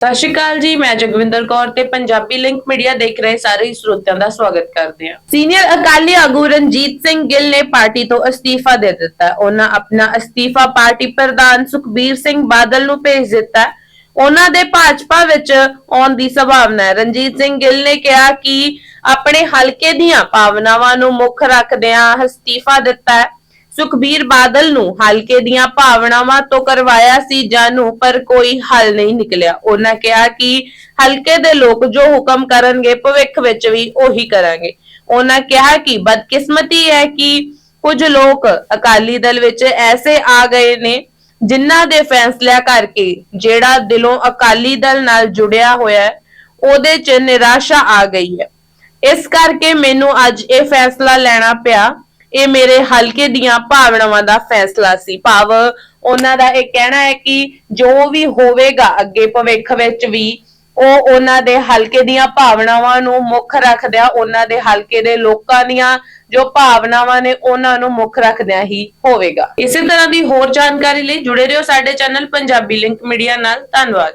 ਸਤਿ ਸ਼੍ਰੀ ਅਕਾਲ ਜੀ, ਮੈਂ ਜਗਵਿੰਦਰ ਕੌਰ ਤੇ ਪੰਜਾਬੀ ਲਿੰਕ ਮੀਡੀਆ ਦੇਖ ਰਹੇ ਸਾਰੇ ਸਰੋਤਿਆਂ ਦਾ ਸਵਾਗਤ ਕਰਦੇ ਹਾਂ। ਸੀਨੀਅਰ ਅਕਾਲੀ ਆਗੂ ਰਣਜੀਤ ਸਿੰਘ ਗਿੱਲ ਨੇ ਪਾਰਟੀ ਤੋਂ ਅਸਤੀਫਾ ਦੇ ਦਿੱਤਾ। ਉਹਨਾਂ ਆਪਣਾ ਅਸਤੀਫਾ ਪਾਰਟੀ ਪ੍ਰਧਾਨ ਸੁਖਬੀਰ ਸਿੰਘ ਬਾਦਲ ਨੂੰ ਭੇਜ ਦਿੱਤਾ। ਉਹਨਾਂ ਦੇ ਭਾਜਪਾ ਵਿੱਚ ਆਉਣ ਦੀ ਸੰਭਾਵਨਾ ਹੈ। ਰਣਜੀਤ ਸਿੰਘ ਗਿੱਲ ਨੇ ਕਿਹਾ ਕਿ ਆਪਣੇ ਹਲਕੇ ਦੀਆਂ ਭਾਵਨਾਵਾਂ ਨੂੰ ਮੁੱਖ ਰੱਖਦਿਆਂ ਅਸਤੀਫਾ ਦਿੱਤਾ ਹੈ। ਸੁਖਬੀਰ ਬਾਦਲ ਨੂੰ ਹਲਕੇ ਦੀਆਂ ਭਾਵਨਾਵਾਂ ਤੋਂ ਕਰਵਾਇਆ ਸੀ ਜਾਣੂ, ਪਰ ਕੋਈ ਹੱਲ ਨਹੀਂ ਨਿਕਲਿਆ। ਉਹਨਾਂ ਕਿਹਾ ਕਿ ਹਲਕੇ ਦੇ ਲੋਕ ਜੋ ਹੁਕਮ ਕਰਨਗੇ, ਭਵਿੱਖ ਵਿੱਚ ਵੀ ਉਹੀ ਕਰਾਂਗੇ। ਉਹਨਾਂ ਕਿਹਾ ਕਿ ਬਦਕਿਸਮਤੀ ਹੈ ਕਿ ਕੁਝ ਲੋਕ ਅਕਾਲੀ ਦਲ ਵਿੱਚ ਐਸੇ ਆ ਗਏ ਨੇ ਜਿਨ੍ਹਾਂ ਦੇ ਫੈਸਲਿਆਂ ਕਰਕੇ ਜਿਹੜਾ ਦਿਲੋਂ ਅਕਾਲੀ ਦਲ ਨਾਲ ਜੁੜਿਆ ਹੋਇਆ ਹੈ, ਉਹਦੇ 'ਚ ਨਿਰਾਸ਼ਾ ਆ ਗਈ ਹੈ। ਇਸ ਕਰਕੇ ਮੈਨੂੰ ਅੱਜ ਇਹ ਫੈਸਲਾ ਲੈਣਾ ਪਿਆ। ਇਹ ਮੇਰੇ ਹਲਕੇ ਦੀਆਂ ਭਾਵਨਾਵਾਂ ਦਾ ਫੈਸਲਾ ਸੀ। ਭਾਵ ਉਹਨਾਂ ਦਾ ਇਹ ਕਹਿਣਾ ਹੈ ਕਿ ਜੋ ਵੀ ਹੋਵੇਗਾ ਅੱਗੇ ਭਵਿੱਖ ਵਿੱਚ ਵੀ, ਉਹ ਉਹਨਾਂ ਦੇ ਹਲਕੇ ਦੀਆਂ ਭਾਵਨਾਵਾਂ ਨੂੰ ਮੁੱਖ ਰੱਖਦਿਆਂ, ਉਹਨਾਂ ਦੇ ਹਲਕੇ ਦੇ ਲੋਕਾਂ ਦੀਆਂ ਜੋ ਭਾਵਨਾਵਾਂ ਨੇ, ਉਹਨਾਂ ਨੂੰ ਮੁੱਖ ਰੱਖਦਿਆਂ ਹੀ ਹੋਵੇਗਾ। ਇਸੇ ਤਰ੍ਹਾਂ ਦੀ ਹੋਰ ਜਾਣਕਾਰੀ ਲਈ ਜੁੜੇ ਰਹੋ ਸਾਡੇ ਚੈਨਲ ਪੰਜਾਬੀ ਲਿੰਕ ਮੀਡੀਆ ਨਾਲ। ਧੰਨਵਾਦ।